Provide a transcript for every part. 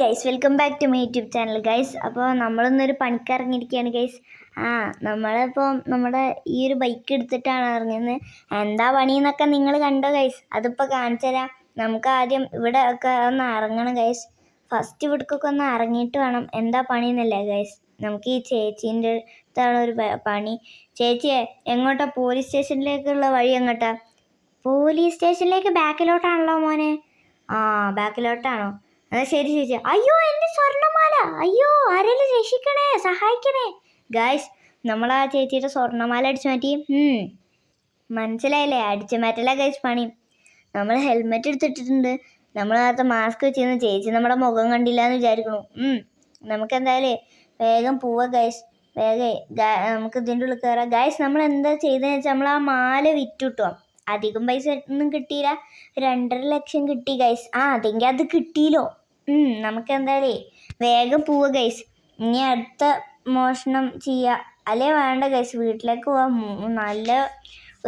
Guys welcome back to my YouTube channel guys അപ്പോൾ നമ്മളൊന്നൊരു പണിക്കിറങ്ങിയിരിക്കുകയാണ് guys ആ നമ്മളിപ്പോൾ നമ്മുടെ ഈ ഒരു ബൈക്ക് എടുത്തിട്ടാണ് ഇറങ്ങുന്നത്. എന്താ പണി എന്നൊക്കെ നിങ്ങൾ കണ്ടോ ഗൈസ് അതിപ്പോൾ കാണിച്ചു തരാം നമുക്ക് ആദ്യം ഇവിടെ ഒക്കെ ഒന്ന് ഇറങ്ങണം ഗൈസ് ഫസ്റ്റ് ഇവിടേക്കൊക്കെ ഒന്ന് ഇറങ്ങിയിട്ട് വേണം. എന്താ പണി എന്നല്ലേ ഗൈസ് നമുക്ക് ഈ ചേച്ചീന്റെ അടുത്താണ് ഒരു പണി. ചേച്ചിയെ എങ്ങോട്ടാ? പോലീസ് സ്റ്റേഷനിലേക്കുള്ള വഴി എങ്ങോട്ടാ? പോലീസ് സ്റ്റേഷനിലേക്ക് ബാക്കിലോട്ടാണല്ലോ മോനെ. ആ ബാക്കിലോട്ടാണോ എന്നാ ശരി ചേച്ചി അയ്യോ എന്റെ സ്വർണമാല. അയ്യോ ആരെങ്കിലും രക്ഷിക്കണേ? സഹായിക്കണേ. ഗായ്സ് നമ്മൾ ആ ചേച്ചിയുടെ സ്വർണമാല അടിച്ചു മാറ്റി. മനസ്സിലായില്ലേ? അടിച്ചു മാറ്റല ഗൈസ് പണി. നമ്മൾ ഹെൽമെറ്റ് എടുത്തിട്ടിട്ടുണ്ട്. നമ്മൾ നേരത്തെ മാസ്ക് വെച്ചിരുന്ന. ചേച്ചി നമ്മുടെ മുഖം കണ്ടില്ല എന്ന് വിചാരിക്കണു. നമുക്ക് എന്തായാലേ വേഗം പോവാ ഗൈസ് വേഗം നമുക്ക് ഇതിന്റെ ഉള്ളിൽ കയറാം ഗൈസ് നമ്മൾ എന്താ ചെയ്തതെന്ന് വെച്ചാൽ നമ്മൾ ആ മാല വിറ്റു കിട്ടോ അധികം പൈസ ഒന്നും കിട്ടിയില്ല. രണ്ടര ലക്ഷം കിട്ടി ഗൈസ് ആ അതെങ്കിൽ അത് കിട്ടിയില്ലോ. നമുക്ക് എന്തായാലേ വേഗം പോവുക ഗൈസ് ഇനി അടുത്ത മോഷണം ചെയ്യുക അല്ലേ വേണ്ട ഗൈസ് വീട്ടിലേക്ക് പോവാം. നല്ല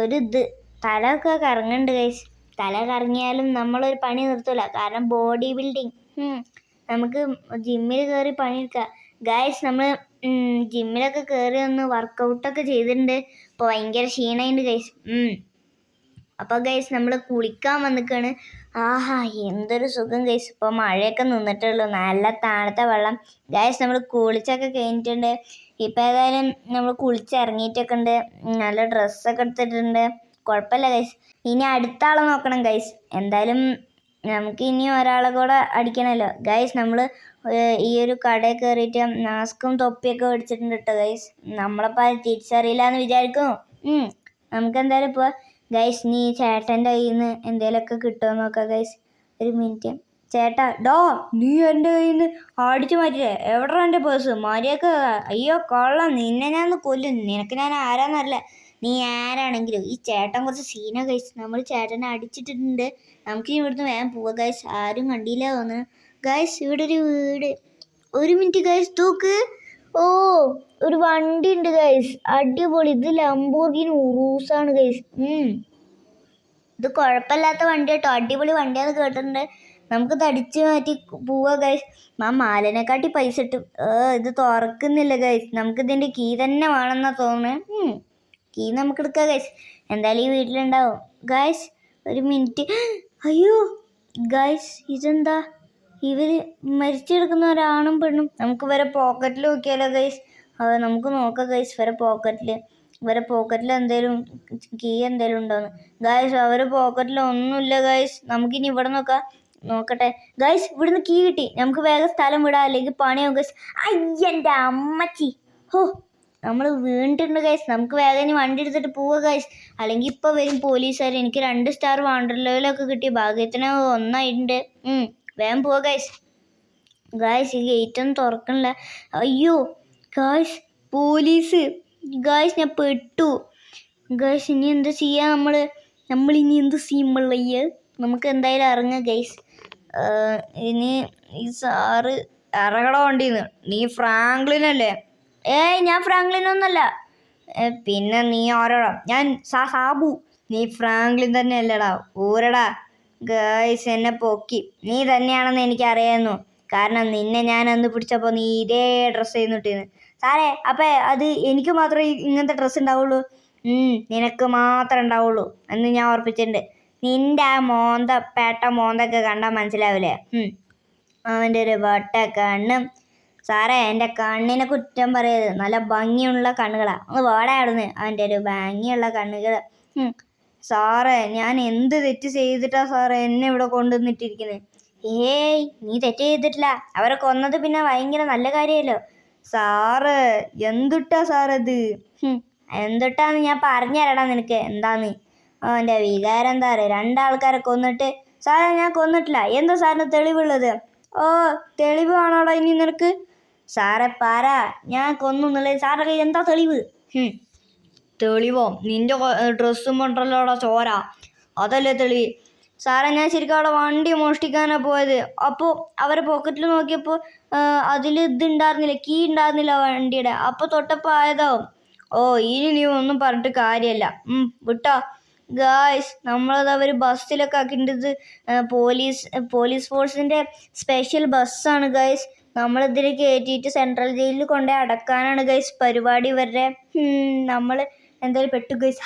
ഒരു ഇത്. തല ഒക്കെ കറങ്ങുന്നുണ്ട് ഗൈസ് തല കറങ്ങിയാലും നമ്മളൊരു പണി നിർത്തൂല. കാരണം ബോഡി ബിൽഡിങ് നമുക്ക് ജിമ്മിൽ കയറി പണിയെടുക്കാം. ഗൈസ് നമ്മൾ ജിമ്മിലൊക്കെ കയറി ഒന്ന് വർക്കൗട്ടൊക്കെ ചെയ്തിട്ടുണ്ട്. ഇപ്പോൾ ഭയങ്കര ക്ഷീണമുണ്ട് ഗൈസ് അപ്പോൾ ഗൈസ് നമ്മൾ കുളിക്കാൻ വന്നിക്കാണ്. ആഹാ എന്തൊരു സുഖം ഗൈസ് ഇപ്പോൾ മഴയൊക്കെ നിന്നിട്ടുള്ളൂ നല്ല തണുത്ത വെള്ളം. ഗൈസ് നമ്മൾ കുളിച്ചൊക്കെ കഴിഞ്ഞിട്ടുണ്ട്. ഇപ്പം ഏതായാലും നമ്മൾ കുളിച്ചിറങ്ങിയിട്ടൊക്കെ ഉണ്ട് നല്ല ഡ്രസ്സൊക്കെ എടുത്തിട്ടുണ്ട്. കുഴപ്പമില്ല ഗൈസ് ഇനി അടുത്ത ആളെ നോക്കണം ഗൈസ് എന്തായാലും നമുക്ക് ഇനി ഒരാളെ കൂടെ അടിക്കണമല്ലോ. ഗൈസ് നമ്മൾ ഈ ഒരു കടയിൽ കയറിയിട്ട് മാസ്കും തൊപ്പിയൊക്കെ മേടിച്ചിട്ടുണ്ട് കേട്ടോ ഗൈസ് നമ്മളപ്പോൾ തിരിച്ചറിയില്ല എന്ന് വിചാരിക്കും ഉം. നമുക്ക് എന്തായാലും ഇപ്പോൾ ഗൈസ് നീ ചേട്ടന്റെ കയ്യിൽ നിന്ന് എന്തേലൊക്കെ കിട്ടുമോ നോക്കാം ഗൈസ് ഒരു മിനിറ്റ് ചേട്ടാ ഡോ നീ എന്റെ കയ്യിൽ നിന്ന് അടിച്ചു മാറ്റില്ലേ എവിടെ എന്റെ പേഴ്സ് മാറിയൊക്കെ അയ്യോ കൊള്ളാം. നിന്നെ ഞാൻ കൊല്ലും. നിനക്ക് ഞാൻ ആരാന്നല്ല നീ ആരാണെങ്കിലും ഈ ചേട്ടൻ കുറച്ച് സീന ഗൈസ് നമ്മൾ ചേട്ടനെ അടിച്ചിട്ടുണ്ട്. നമുക്ക് ഇവിടുന്ന് വേഗം പോവാം ഗൈസ് ആരും കണ്ടില്ല തോന്നുന്നു. ഗൈസ് ഇവിടെ ഒരു വീട്. ഒരു മിനിറ്റ് ഗൈസ് തൂക്ക്. ഓ ഒരു വണ്ടി ഉണ്ട് ഗൈസ് അടിപൊളി. ഇത് ലംബോർഗിനി ഉറൂസാണ് ഗൈസ് ഇത് കുഴപ്പമില്ലാത്ത വണ്ടി കേട്ടോ. അടിപൊളി വണ്ടിയാന്ന് കേട്ടിട്ടുണ്ട്. നമുക്ക് തടിച്ച് മാറ്റി പോവാ ഗൈസ് ആ മാലിനെക്കാട്ടി പൈസ ഇട്ടു ഏ ഇത് തുറക്കുന്നില്ല ഗൈസ് നമുക്ക് ഇതിന്റെ കീ തന്നെ വേണമെന്നാ തോന്നുന്നത് കീ നമുക്ക് എടുക്കാം ഗൈസ് എന്തായാലും ഈ വീട്ടിലുണ്ടാവും. ഗൈസ് ഒരു മിനിറ്റ് അയ്യോ ഗൈസ് ഇതെന്താ? ഇവർ മരിച്ചു കിടക്കുന്ന ഒരാണും പെണ്ണും നമുക്ക് വരെ പോക്കറ്റിൽ നോക്കിയാലോ ഗൈസ് അത് നമുക്ക് നോക്കാം ഗൈസ് വരെ പോക്കറ്റിൽ വരെ പോക്കറ്റിൽ എന്തേലും കീ എന്തേലും ഉണ്ടോന്ന്. ഗൈസ് അവരെ പോക്കറ്റിൽ ഒന്നുമില്ല ഗൈസ് നമുക്കിനി ഇവിടെ നോക്കാം. നോക്കട്ടെ. ഗൈസ് ഇവിടുന്ന് കീ കിട്ടി. നമുക്ക് വേഗം സ്ഥലം വിടാം. അല്ലെങ്കിൽ പണിയോ ഗൈസ് അയ്യന്റെ അമ്മച്ചി. ഹോ. നമ്മൾ വീണിട്ടുണ്ട് ഗൈസ് നമുക്ക് വേഗം ഇനി വണ്ടി എടുത്തിട്ട് പോവുക ഗൈസ് അല്ലെങ്കിൽ ഇപ്പോൾ വരും പോലീസുകാർ എനിക്ക് രണ്ട് സ്റ്റാർ വാണ്ടർലോയിലൊക്കെ കിട്ടി. ഭാഗ്യത്തിന് ഒന്നായിട്ടുണ്ട്. വേഗം പോവാ ഗൈസ് ഗായ്സ് ഈ ഗേറ്റ് ഒന്നും തുറക്കണില്ല. അയ്യോ ഗായ്സ് പോലീസ് ഗായ്സ് ഞാൻ പെട്ടു. ഗായ്സ് ഇനി എന്താ ചെയ്യാ നമ്മൾ നമ്മൾ ഇനി എന്ത് സീമുള്ളയ്യ നമുക്ക് എന്തായാലും ഇറങ്ങാം ഗൈസ് ഇനി ഈ സാറ് ഇറങ്ങണ വണ്ടിന്ന്? നീ ഫ്രാങ്ക്ലിനല്ലേ ഏയ് ഞാൻ ഫ്രാങ്ക്ലിനൊന്നല്ല പിന്നെ നീ ഓരോടാ ഞാൻ സാ സാബു. നീ ഫ്രാങ്ക്ലിൻ തന്നെ അല്ലടാ ഊരടാ. ഗേയ്സ് എന്നെ പൊക്കി. നീ തന്നെയാണെന്ന് എനിക്കറിയായിരുന്നു. കാരണം നിന്നെ ഞാൻ അന്ന് പിടിച്ചപ്പോൾ നീ ഇതേ ഡ്രസ്സ് ചെയ്യുന്നിട്ടിന്ന് സാറേ അപ്പം അത് എനിക്ക് മാത്രമേ ഇങ്ങനത്തെ ഡ്രസ്സ് ഉണ്ടാവുള്ളൂ? നിനക്ക് മാത്രമേ ഉണ്ടാവുള്ളൂ എന്ന് ഞാൻ ഓർപ്പിച്ചിട്ടുണ്ട് നിന്റെ ആ മോന്ത പേട്ട മോന്തൊക്കെ കണ്ടാൽ മനസ്സിലാവില്ലേ. അവന്റെ ഒരു വട്ട കണ്ണും. സാറേ എന്റെ കണ്ണിനെ കുറ്റം പറയരുത്. നല്ല ഭംഗിയുള്ള കണ്ണുകളാണ് ഒന്ന് വേടായിരുന്നു അവന്റെ ഒരു ഭംഗിയുള്ള കണ്ണുകൾ സാറേ ഞാൻ എന്ത് തെറ്റ് ചെയ്തിട്ടാ സാറേ എന്നെ ഇവിടെ കൊണ്ടുവന്നിട്ടിരിക്കുന്നത് ഏയ് നീ തെറ്റ് ചെയ്തിട്ടില്ല. അവരെ കൊന്നത് പിന്നെ ഭയങ്കര നല്ല കാര്യമല്ലോ. സാറ് എന്തുട്ടാ സാറത് എന്തുട്ടാന്ന് ഞാൻ പറഞ്ഞുതരടാ നിനക്ക്. എന്താന്ന്? അവന്റെ വികാരം എന്താ പറയുക രണ്ടാൾക്കാരെ കൊന്നിട്ട് സാറേ ഞാൻ കൊന്നിട്ടില്ല. എന്താ സാറിന് തെളിവുള്ളത്? ഓ തെളിവ് ആണോടാ ഇനി നിനക്ക്. സാറേ പറ. ഞാൻ കൊന്നു എന്നുള്ളത് സാറിന്റെ എന്താ തെളിവ്. തെളിവോ? നിന്റെ ഡ്രസ്സും കൊണ്ടല്ലോടാ ചോര. അതല്ലേ തെളി. സാറേ ഞാൻ ശരിക്കും അവിടെ വണ്ടി മോഷ്ടിക്കാനാണ് പോയത്. അപ്പോൾ അവരെ പോക്കറ്റിൽ നോക്കിയപ്പോൾ അതിൽ ഇതുണ്ടായിരുന്നില്ല കീ ഉണ്ടായിരുന്നില്ല വണ്ടിയുടെ. അപ്പോൾ തൊട്ടപ്പോൾ ആയതാവും. ഓ ഇനി നീ ഒന്നും പറഞ്ഞിട്ട് കാര്യമല്ല വിട്ടോ? ഗായ്സ് നമ്മളത് അവർ ബസ്സിലൊക്കെ ആക്കിയിട്ടത് പോലീസ് പോലീസ് ഫോഴ്സിന്റെ സ്പെഷ്യൽ ബസ്സാണ് ഗായ്സ്. നമ്മളിതിൽ കയറ്റിയിട്ട് സെൻട്രൽ ജയിലിൽ കൊണ്ടുപോയി അടക്കാനാണ് ഗൈസ് പരിപാടി ഇവരുടെ. നമ്മൾ എന്തായാലും പെട്ടു ഗൈസ്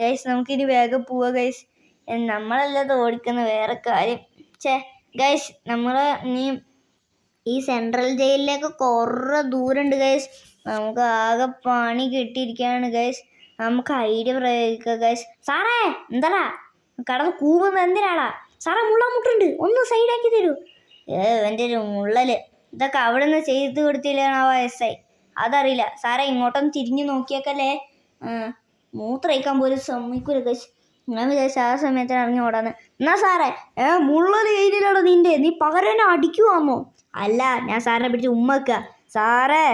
ഗൈസ് നമുക്കിനി വേഗം പോവാ ഗൈസ് നമ്മളല്ലാതെ ഓടിക്കുന്ന വേറെ കാര്യം. ചേ ഗൈസ് നമ്മൾ ഇനി ഈ സെൻട്രൽ ജയിലിലേക്ക് കുറേ ദൂരമുണ്ട് ഗൈസ് നമുക്ക് ആകെ പണി കിട്ടിയിരിക്കുകയാണ് ഗൈസ് നമുക്ക് ഐഡിയ പ്രയോഗിക്കുക ഗൈസ് സാറേ എന്താടാ? കടന്ന് കൂവുന്നത് എന്തിനാടാ? സാറേ മുള്ള മുട്ടുണ്ട്. ഒന്ന് സൈഡാക്കി തരൂ. ഏ എന്റെ ഒരു മുള്ളൽ. ഇതൊക്കെ അവിടെ നിന്ന് ചെയ്ത് കൊടുത്തില്ലാണാവോ എസ് ഐ അതറിയില്ല. സാറേ ഇങ്ങോട്ടൊന്ന് തിരിഞ്ഞു നോക്കിയേക്കല്ലേ? മൂത്രയിക്കാൻ പോലും സമ്മതിക്കൂല ഗൈസ് ഞാൻ വിചാരിച്ച ആ സമയത്ത് ഇറങ്ങി ഓടാന്ന്. എന്നാ സാറേ ഏ മുള്ളത് കഴിഞ്ഞില്ലാടോ നിന്റെ? നീ പകരം എന്നെ അടിക്കുവാമോ അല്ല ഞാൻ സാറിനെ പിടിച്ച് ഉമ്മക്കുക സാറേ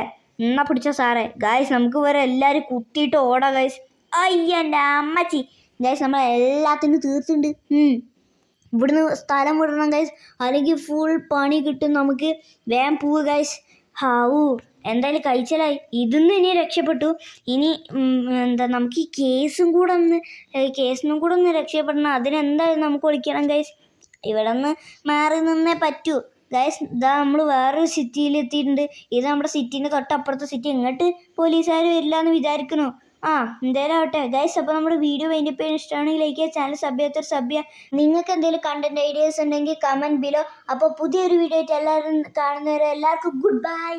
എന്നാ പിടിച്ച സാറേ. ഗായ്സ് നമുക്ക് വരെ എല്ലാവരും കുത്തിയിട്ട് ഓടാ ഗായ്സ്. അയ്യ എന്റെ അമ്മച്ചി. ഗൈസ് നമ്മൾ എല്ലാത്തിനും തീർത്തുണ്ട്. ഉം. ഇവിടുന്ന് സ്ഥലം വിടണം ഗൈസ് അല്ലെങ്കിൽ ഫുൾ പണി കിട്ടും നമുക്ക്. വേഗം പോവുക ഗൈസ് ഹാവൂ. എന്തായാലും കഴിച്ചലായി. ഇതിന്ന് ഇനി രക്ഷപ്പെട്ടു. ഇനി എന്താ നമുക്ക് ഈ കേസും കൂടെ ഒന്ന് കേസിനും കൂടെ ഒന്ന് രക്ഷപ്പെടണം. അതിനെന്തായാലും നമുക്ക് ഒളിക്കണം ഗൈസ് ഇവിടെ നിന്ന് മാറി നിന്നേ പറ്റൂ. ഗൈസ് ഇതാ നമ്മൾ വേറൊരു സിറ്റിയിൽ എത്തിയിട്ടുണ്ട്. ഇത് നമ്മുടെ സിറ്റീന്റെ തൊട്ടപ്പുറത്തെ സിറ്റി ഇങ്ങോട്ട് പോലീസുകാർ വരില്ല എന്ന് വിചാരിക്കണോ ആ എന്തായാലും ആവട്ടെ. ഗൈസ് അപ്പോൾ നമ്മുടെ വീഡിയോ അതിന്റെ പേര് ഇഷ്ടമാണെങ്കിൽ ലൈക്ക് ചെയ്യുക. ചാനൽ സബ് ചെയ്യാത്തൊരു സബ് ചെയ്യുക. നിങ്ങൾക്ക് എന്തെങ്കിലും കണ്ടന്റ് ഐഡിയാസ് ഉണ്ടെങ്കിൽ കമന്റ് ബിലോ അപ്പോൾ പുതിയൊരു വീഡിയോ ആയിട്ട് എല്ലാവരും കാണുന്നവരെ എല്ലാവർക്കും ഗുഡ് ബൈ